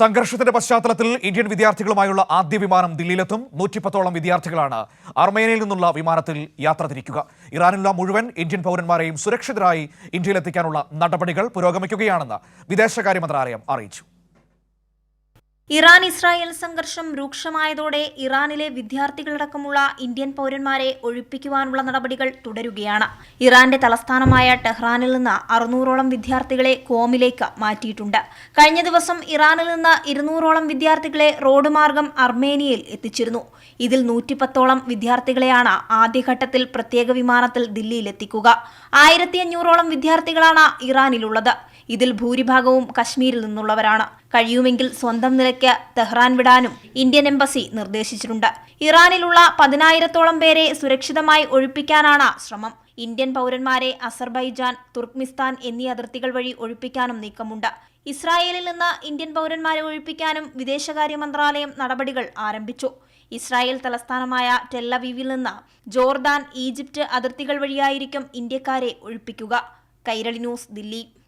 സംഘർഷത്തിന്റെ പശ്ചാത്തലത്തിൽ ഇന്ത്യൻ വിദ്യാർത്ഥികളുമായുള്ള ആദ്യ വിമാനം ദില്ലിയിലെത്തും. നൂറ്റിപ്പത്തോളം വിദ്യാർത്ഥികളാണ് അർമേനിയയിൽ നിന്നുള്ള വിമാനത്തിൽ യാത്ര തിരിക്കുക. ഇറാനിലുള്ള മുഴുവൻ ഇന്ത്യൻ പൗരന്മാരെയും സുരക്ഷിതരായി ഇന്ത്യയിലെത്തിക്കാനുള്ള നടപടികൾ പുരോഗമിക്കുകയാണെന്ന് വിദേശകാര്യ മന്ത്രാലയം അറിയിച്ചു. ഇറാൻ ഇസ്രായേൽ സംഘർഷം രൂക്ഷമായതോടെ ഇറാനിലെ വിദ്യാർത്ഥികളടക്കമുള്ള ഇന്ത്യൻ പൗരന്മാരെ ഒഴിപ്പിക്കുവാനുള്ള നടപടികൾ തുടരുകയാണ്. ഇറാന്റെ തലസ്ഥാനമായ ടെഹ്റാനിൽ നിന്ന് അറുന്നൂറോളം വിദ്യാർത്ഥികളെ കോമിലേക്ക് മാറ്റിയിട്ടുണ്ട്. കഴിഞ്ഞ ദിവസം ഇറാനിൽ നിന്ന് ഇരുന്നൂറോളം വിദ്യാർത്ഥികളെ റോഡ് മാർഗം അർമേനിയയിൽ എത്തിച്ചിരുന്നു. ഇതിൽ നൂറ്റിപ്പത്തോളം വിദ്യാർത്ഥികളെയാണ് ആദ്യഘട്ടത്തിൽ പ്രത്യേക വിമാനത്തിൽ ദില്ലിയിലെത്തിക്കുക. ആയിരത്തി അഞ്ഞൂറോളം വിദ്യാർത്ഥികളാണ് ഇറാനിലുള്ളത്. ഇതിൽ ഭൂരിഭാഗവും കശ്മീരിൽ നിന്നുള്ളവരാണ്. കഴിയുമെങ്കിൽ സ്വന്തം നിലയ്ക്ക് തെഹ്റാൻ വിടാനും ഇന്ത്യൻ എംബസി നിർദ്ദേശിച്ചിട്ടുണ്ട്. ഇറാനിലുള്ള പതിനായിരത്തോളം പേരെ സുരക്ഷിതമായി ഒഴിപ്പിക്കാനാണ് ശ്രമം. ഇന്ത്യൻ പൗരന്മാരെ അസർബൈജാൻ തുർക്ക്മിസ്ഥാൻ എന്നീ അതിർത്തികൾ വഴി ഒഴിപ്പിക്കാനും നീക്കമുണ്ട്. ഇസ്രായേലിൽ നിന്ന് ഇന്ത്യൻ പൗരന്മാരെ ഒഴിപ്പിക്കാനും വിദേശകാര്യ മന്ത്രാലയം നടപടികൾ ആരംഭിച്ചു. ഇസ്രായേൽ തലസ്ഥാനമായ ടെല്ലവീവിൽ നിന്ന് ജോർദാൻ ഈജിപ്റ്റ് അതിർത്തികൾ വഴിയായിരിക്കും ഇന്ത്യക്കാരെ ഒഴിപ്പിക്കുക. കൈരളി ന്യൂസ് ദില്ലി.